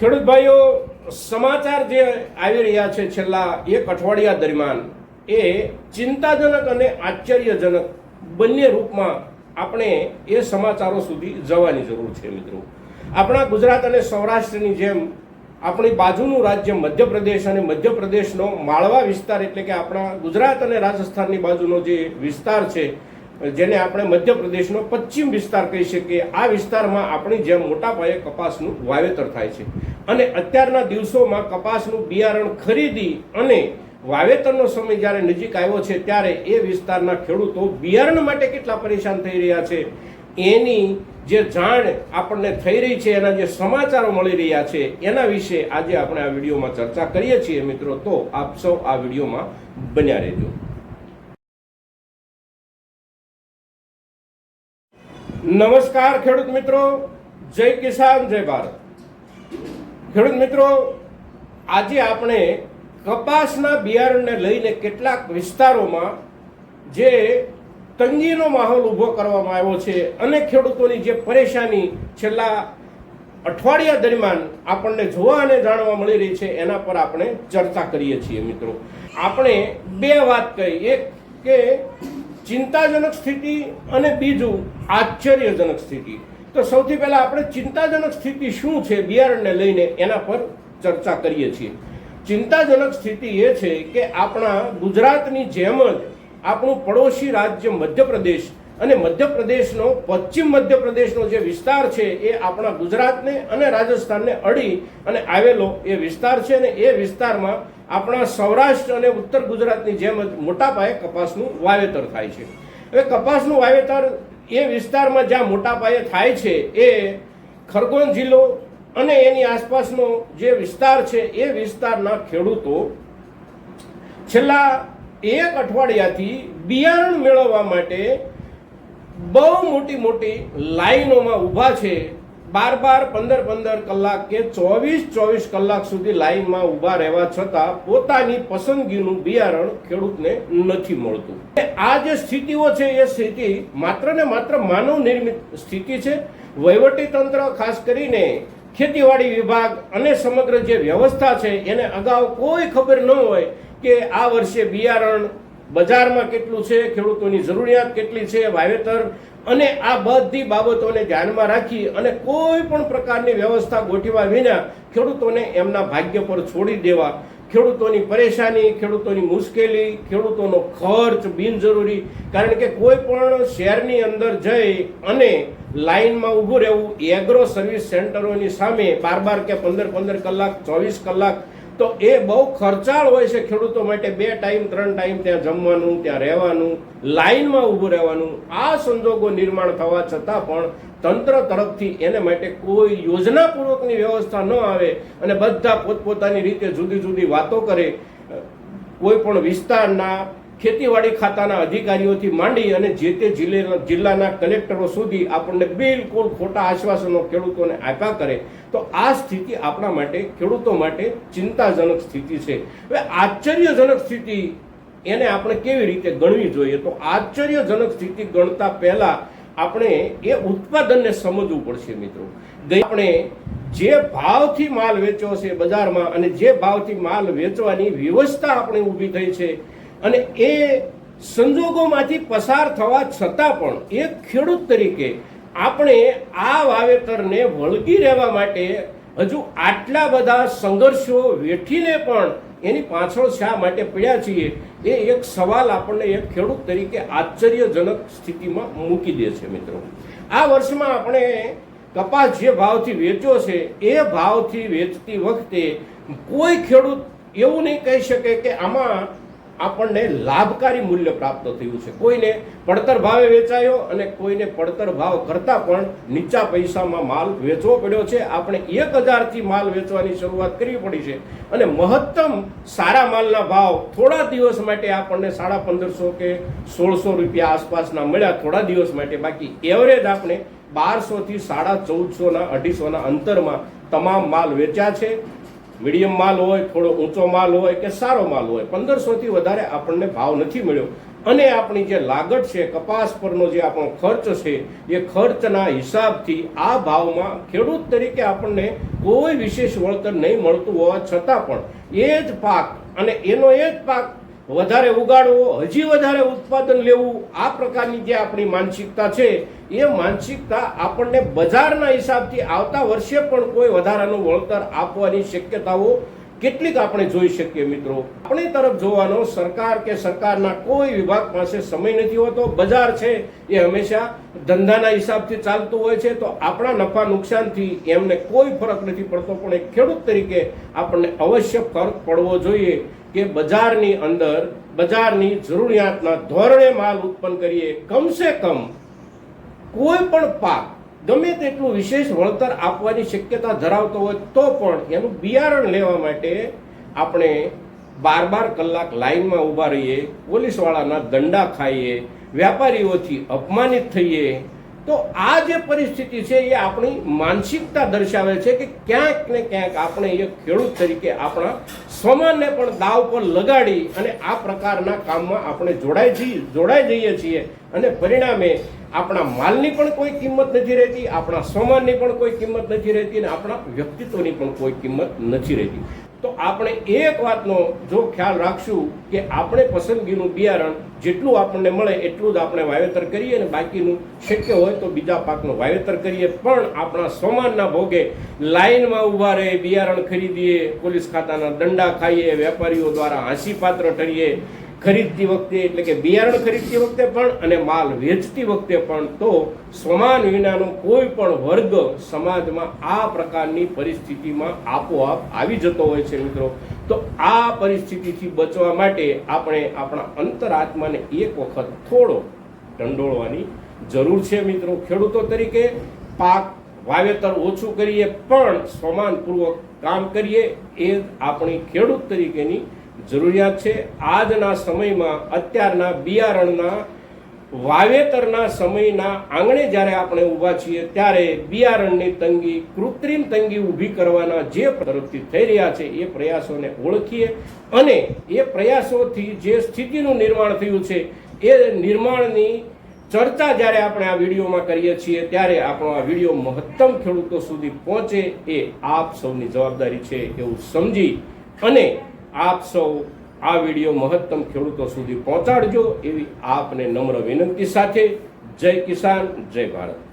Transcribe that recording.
ખેડૂત ભાઈઓ સમાચાર જે આવી રહ્યા છે છેલ્લા એક અઠવાડિયા દરમિયાન, એ ચિંતાજનક અને આશ્ચર્યજનક બંને રૂપમાં આપણે એ સમાચારો સુધી જવાની જરૂર છે મિત્રો. આપણા ગુજરાત અને સૌરાષ્ટ્રની જેમ, આપણી બાજુનું રાજ્ય મધ્યપ્રદેશ અને મધ્યપ્રદેશનો માળવા વિસ્તાર એટલે કે આપણા ગુજરાત અને રાજસ્થાનની બાજુનો જે વિસ્તાર છે જેને આપણે મધ્યપ્રદેશનો પશ્ચિમ વિસ્તાર કહી શકીએ. આ વિસ્તારમાં આપણી જેમ મોટા પાયે કપાસનું વાવેતર થાય છે. અને અત્યારના દિવસોમાં કપાસનું બિયારણ ખરીદી અને વાવેતરનો સમય જ્યારે નજીક આવ્યો છે, ત્યારે એ વિસ્તારના ખેડૂતો બિયારણ માટે કેટલા પરેશાન થઈ રહ્યા છે? એની જે જાણ આપણને થઈ રહી છે, એના જે સમાચારો મળી રહ્યા છે, એના વિશે આજે આપણે આ વિડીયોમાં ચર્ચા કરીએ છીએ મિત્રો. તો આપ સૌ આ વિડીયોમાં બન્યા રહેજો. નમસ્કાર ખેડૂત મિત્રો, જય કિસાન, જય ભારત. ખેડૂત મિત્રો, આજે આપણે કપાસના બિયારણને લઈને કેટલાક વિસ્તારોમાં જે તંગીનો માહોલ ઊભો કરવામાં આવ્યો છે અને ખેડૂતોની જે પરેશાની છેલ્લા અઠવાડિયા દરમિયાન આપણને જોવા અને જાણવા મળી રહી છે, એના પર આપણે ચર્ચા કરીએ છીએ મિત્રો. આપણે બે વાત કહી. એક કે ચિંતાજનક સ્થિતિ અને બીજું આશ્ચર્યજનક સ્થિતિ. તો સૌથી પહેલાં આપણે ચિંતાજનક સ્થિતિ શું છે બિયારણને લઈને એના પર ચર્ચા કરીએ છીએ. ચિંતાજનક સ્થિતિ એ છે કે આપણા ગુજરાતની જેમ જ આપણું પડોશી રાજ્ય મધ્યપ્રદેશ અને મધ્યપ્રદેશનો પશ્ચિમ મધ્યપ્રદેશનો જે વિસ્તાર છે એ આપણા ગુજરાતને અને રાજસ્થાનને અડી અને આવેલો એ વિસ્તાર છે અને એ વિસ્તારમાં આપણા સૌરાષ્ટ્ર અને ઉત્તર ગુજરાતની જેમ જ મોટા પાયે કપાસનું વાવેતર થાય છે. હવે કપાસનું વાવેતર એ વિસ્તારમાં જ્યાં મોટા પાયે થાય છે એ ખરગોન જિલ્લો અને એની આસપાસનો જે વિસ્તાર છે એ વિસ્તારના ખેડૂતો છેલ્લા એક અઠવાડિયાથી બિયારણ મેળવવા માટે બહુ મોટી મોટી લાઈનોમાં ઊભા છે બાર બાર, પંદર પંદર કલાક કે ચોવીસ ચોવીસ કલાક સુધી લાઈનમાં ઊભા રહેવા છતાં પોતાની પસંદગીનું બિયારણ ખેડૂતને નથી મળતું. આ જે સ્થિતિઓ છે, એ સ્થિતિ માત્ર ને માત્ર માનવ નિર્મિત સ્થિતિ છે. વહીવટી તંત્ર ખાસ કરીને ખેતીવાડી વિભાગ અને સમગ્ર જે વ્યવસ્થા છે, એને અગાઉ કોઈ ખબર ન હોય કે આ વર્ષે બિયારણ બજારમાં કેટલું છે, ખેડૂતોની જરૂરિયાત કેટલી છે, વાવેતર અને આ બધી બાબતોને ધ્યાનમાં રાખી અને કોઈ પણ પ્રકારની વ્યવસ્થા ગોઠવ્યા વિના ખેડૂતોને એમના ભાગ્ય પર છોડી દેવા. ખેડૂતોની પરેશાની, ખેડૂતોની મુશ્કેલી, ખેડૂતોનો ખર્ચ બિનજરૂરી. કારણ કે કોઈ પણ શહેરની અંદર જઈ અને લાઈનમાં ઊભું રહેવું એગ્રો સર્વિસ સેન્ટરોની સામે બાર બાર કે પંદર પંદર કલાક, ચોવીસ કલાક તો એ બહુ ખર્ચાળ હોય છે ખેડૂતો માટે. બે ટાઈમ, ત્રણ ટાઈમ ત્યાં જમવાનું, ત્યાં રહેવાનું લાઇનમાં ઊભું રહેવાનું. આ સંજોગો નિર્માણ થવા છતાં પણ તંત્ર તરફથી એને માટે કોઈ યોજનાપૂર્વકની વ્યવસ્થા ન આવે અને બધા પોતપોતાની રીતે જુદી જુદી વાતો કરે. કોઈ પણ વિસ્તારના ખેતીવાડી ખાતાના અધિકારીઓથી માંડી અને જે તે જિલ્લા જિલ્લાના કલેક્ટરો સુધી આપણને બિલકુલ ખોટા આશ્વાસનો ખેડૂતોને આપ્યા કરે, તો આ સ્થિતિ આપણા માટે, ખેડૂતો માટે ચિંતાજનક સ્થિતિ છે. હવે આશ્ચર્યજનક સ્થિતિ એને આપણે કેવી રીતે ગણવી જોઈએ? તો આશ્ચર્યજનક સ્થિતિ ગણતા પહેલા આપણે એ ઉત્પાદનને સમજવું પડશે મિત્રો. આપણે જે ભાવથી માલ વેચ્યો છે બજારમાં અને જે ભાવથી માલ વેચવાની વ્યવસ્થા આપણે ઊભી થઈ છે અને એ સંજોગોમાંથી પસાર થવા છતાં પણ એક ખેડૂત તરીકે આપણે આ વાવેતરને વળગી રહેવા માટે હજુ આટલા બધા સંઘર્ષો વેઠીને પણ એની પાછળ શા માટે પડ્યા છીએ એ એક સવાલ આપણને એક ખેડૂત તરીકે આશ્ચર્યજનક સ્થિતિમાં મૂકી દે છે મિત્રો. આ વર્ષમાં આપણે કપાસ જે ભાવથી વેચ્યો છે, એ ભાવથી વેચતી વખતે કોઈ ખેડૂત એવું નહીં કહી શકે કે આમાં આપણને લાભકારી મૂલ્ય પ્રાપ્ત થયું છે. કોઈને પડતર ભાવે વેચાયો અને કોઈને પડતર ભાવ કરતાં પણ નીચા પૈસામાં માલ વેચવો પડ્યો છે. આપણે એક હજારથી માલ વેચવાની શરૂઆત કરવી પડી છે અને મહત્તમ સારા માલના ભાવ થોડા દિવસ માટે આપણને સાડા પંદરસો કે સોળસો રૂપિયા આસપાસના મળ્યા થોડા દિવસ માટે. બાકી એવરેજ આપણે બારસોથી સાડા ચૌદસોના અઢીસોના અંતરમાં તમામ માલ વેચ્યા છે. મીડિયમ માલ હોય, થોડો ઊંચો માલ હોય કે સારો માલ હોય, પંદરસોથી વધારે આપણને ભાવ નથી મળ્યો. અને આપણી જે લાગત છે, કપાસ પરનો જે આપણો ખર્ચ છે, એ ખર્ચના હિસાબથી આ ભાવમાં ખેડૂત તરીકે આપણને કોઈ વિશેષ વળતર નહીં મળતું હોવા છતાં પણ એ જ પાક, અને એનો એ જ પાક વધારે ઉગાડવો, હજી વધારે ઉત્પાદન લેવું, આ પ્રકારની જે આપણી માનસિકતા છે, એ માનસિકતા આપણને બજારના હિસાબથી આવતા વર્ષે પણ કોઈ વધારાનું વળતર આપવાની શક્યતાઓ કેટલીક આપણે જોઈ શકીએ મિત્રો. આપણી તરફ જોવાનો સરકાર કે સરકારના કોઈ વિભાગ પાસે સમય નથી હોતો, બજાર છે એ હંમેશા ધંધાના હિસાબથી ચાલતું હોય છે, તો આપણા નફા નુકસાનથી એમને કોઈ ફરક નથી પડતો, પણ એક ખેડૂત તરીકે આપણને અવશ્ય ફરક પડવો જોઈએ. કે બજારની અંદર બજારની જરૂરિયાતના ધોરણે માલ ઉત્પન્ન કરીએ, કમસે કમ કોઈ પણ પાક, ગમે તેટલું વિશેષ વળતર આપવાની શક્યતા ધરાવતો હોય તો પણ એનું બિયારણ લેવા માટે આપણે બાર બાર કલાક લાઈનમાં ઊભા રહીએ, પોલીસવાળાના દંડા ખાઈએ વેપારીઓથી અપમાનિત થઈએ, તો આ જે પરિસ્થિતિ છે એ આપણી માનસિકતા દર્શાવે છે કે ક્યાંક ને ક્યાંક આપણે એ ખેડૂત તરીકે આપણા સ્વમાનને પણ દાવ પર લગાડી અને આ પ્રકારના કામમાં આપણે જોડાઈ છીએ જોડાઈ જઈએ છીએ. અને પરિણામે આપણા માલની પણ કોઈ કિંમત નથી રહેતી, આપણા સમાનની પણ કોઈ કિંમત નથી રહેતી અને આપણા વ્યક્તિત્વની પણ કોઈ કિંમત નથી રહેતી. તો આપણે એક વાતનો જો ખ્યાલ રાખશું કે આપણે પસંદગીનું બિયારણ જેટલું આપણને મળે એટલું જ આપણે વાવેતર કરીએ અને બાકીનું શક્ય હોય તો બીજા પાકનું વાવેતર કરીએ. પણ આપણા સોમાનના ભોગે લાઇનમાં ઊભા રહે, બિયારણ ખરીદીએ, પોલીસ ખાતાના દંડા ખાઈએ, વેપારીઓ દ્વારા હાંસીપાત્ર ઠરીએ ખરીદતી વખતે, એટલે કે બિયારણ ખરીદતી વખતે પણ અને માલ વેચતી વખતે પણ તો સમાન વિનાનો કોઈ પણ વર્ગ સમાજમાં આ પ્રકારની પરિસ્થિતિમાં આપોઆપ આવી જતો હોય છે મિત્રો. તો આ પરિસ્થિતિથી બચવા માટે આપણે આપણા અંતરાત્માને એક વખત થોડો ઢંઢોળવાની જરૂર છે મિત્રો. ખેડૂતો તરીકે પાક વાવેતર ઓછું કરીએ પણ સમાનપૂર્વક કામ કરીએ એ આપણી ખેડૂત તરીકેની જરૂરિયાત છે. આજના સમયમાં અત્યારના બિયારણના, વાવેતરના સમયના આંગણે જ્યારે આપણે ઊભા છીએ ત્યારે બિયારણની તંગી, કૃત્રિમ તંગી ઊભી કરવાના જે તરફથી થઈ રહ્યા છે એ પ્રયાસોને ઓળખીએ અને એ પ્રયાસોથી જે સ્થિતિનું નિર્માણ થયું છે એ નિર્માણની ચર્ચા જ્યારે આપણે આ વિડીયોમાં કરીએ છીએ ત્યારે આપણો આ વીડિયો મહત્તમ ખેડૂતો સુધી પહોંચે એ આપ સૌની જવાબદારી છે એવું સમજી અને આપ સૌ આ વીડિયો મહત્તમ ખેડૂતો સુધી પહોંચાડજો એવી આપને નમ્ર વિનંતી સાથે. જય કિસાન, જય ભારત.